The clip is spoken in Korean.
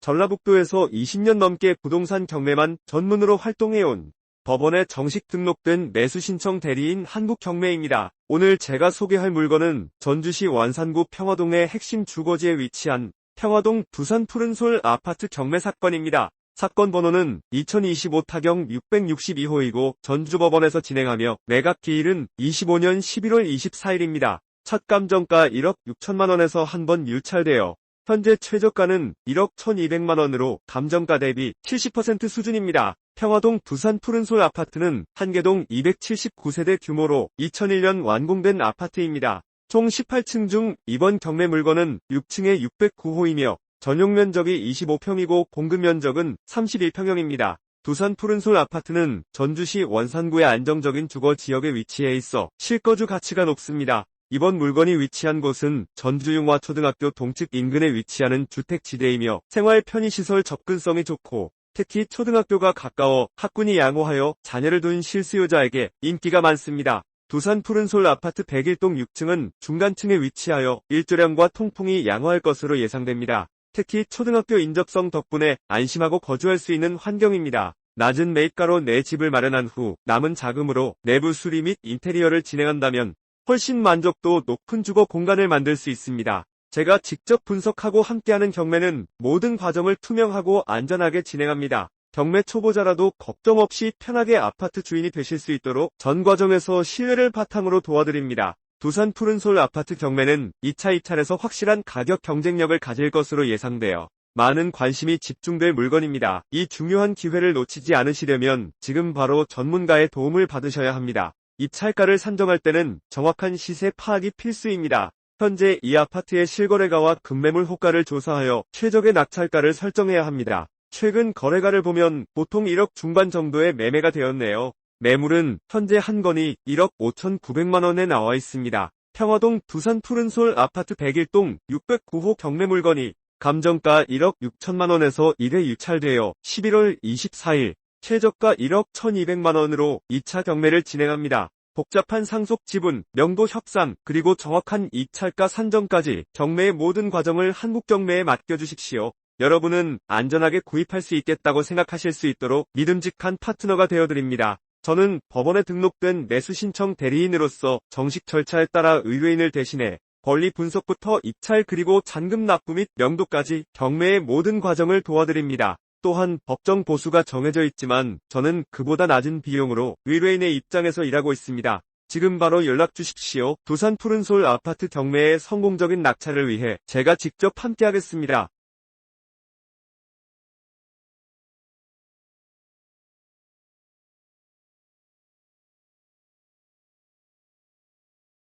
전라북도에서 20년 넘게 부동산 경매만 전문으로 활동해온 법원에 정식 등록된 매수 신청 대리인 한국경매입니다. 오늘 제가 소개할 물건은 전주시 완산구 평화동의 핵심 주거지에 위치한 평화동 두산 푸른솔 아파트 경매 사건입니다. 사건 번호는 2025 타경 662호이고 전주법원에서 진행하며 매각 기일은 25년 11월 24일입니다. 첫 감정가 1억 6천만 원에서 한 번 유찰되어 현재 최저가는 1억 1200만 원으로 감정가 대비 70% 수준입니다. 평화동 두산 푸른솔 아파트는 한개동 279세대 규모로 2001년 완공된 아파트입니다. 총 18층 중 이번 경매 물건은 6층에 609호이며 전용 면적이 25평이고 공급 면적은 31평형입니다. 두산 푸른솔 아파트는 전주시 원산구의 안정적인 주거 지역에 위치해 있어 실거주 가치가 높습니다. 이번 물건이 위치한 곳은 전주융화 초등학교 동측 인근에 위치하는 주택지대이며 생활 편의시설 접근성이 좋고 특히 초등학교가 가까워 학군이 양호하여 자녀를 둔 실수요자에게 인기가 많습니다. 두산 푸른솔 아파트 101동 6층은 중간층에 위치하여 일조량과 통풍이 양호할 것으로 예상됩니다. 특히 초등학교 인접성 덕분에 안심하고 거주할 수 있는 환경입니다. 낮은 매입가로 내 집을 마련한 후 남은 자금으로 내부 수리 및 인테리어를 진행한다면 훨씬 만족도 높은 주거 공간을 만들 수 있습니다. 제가 직접 분석하고 함께하는 경매는 모든 과정을 투명하고 안전하게 진행합니다. 경매 초보자라도 걱정 없이 편하게 아파트 주인이 되실 수 있도록 전 과정에서 신뢰를 바탕으로 도와드립니다. 두산 푸른솔 아파트 경매는 2차 입찰에서 확실한 가격 경쟁력을 가질 것으로 예상되어 많은 관심이 집중될 물건입니다. 이 중요한 기회를 놓치지 않으시려면 지금 바로 전문가의 도움을 받으셔야 합니다. 입찰가를 산정할 때는 정확한 시세 파악이 필수입니다. 현재 이 아파트의 실거래가와 급매물 호가를 조사하여 최적의 낙찰가를 설정해야 합니다. 최근 거래가를 보면 보통 1억 중반 정도의 매매가 되었네요. 매물은 현재 한 건이 1억 5,900만원에 나와 있습니다. 평화동 두산 푸른솔 아파트 101동 609호 경매 물건이 감정가 1억 6천만원에서 1회 유찰되어 11월 24일 최저가 1억 1200만원으로 2차 경매를 진행합니다. 복잡한 상속 지분, 명도 협상, 그리고 정확한 입찰가 산정까지 경매의 모든 과정을 한국경매에 맡겨주십시오. 여러분은 안전하게 구입할 수 있겠다고 생각하실 수 있도록 믿음직한 파트너가 되어드립니다. 저는 법원에 등록된 매수 신청 대리인으로서 정식 절차에 따라 의뢰인을 대신해 권리 분석부터 입찰 그리고 잔금 납부 및 명도까지 경매의 모든 과정을 도와드립니다. 또한 법정 보수가 정해져 있지만 저는 그보다 낮은 비용으로 의뢰인의 입장에서 일하고 있습니다. 지금 바로 연락 주십시오. 두산 푸른솔 아파트 경매의 성공적인 낙찰을 위해 제가 직접 함께하겠습니다.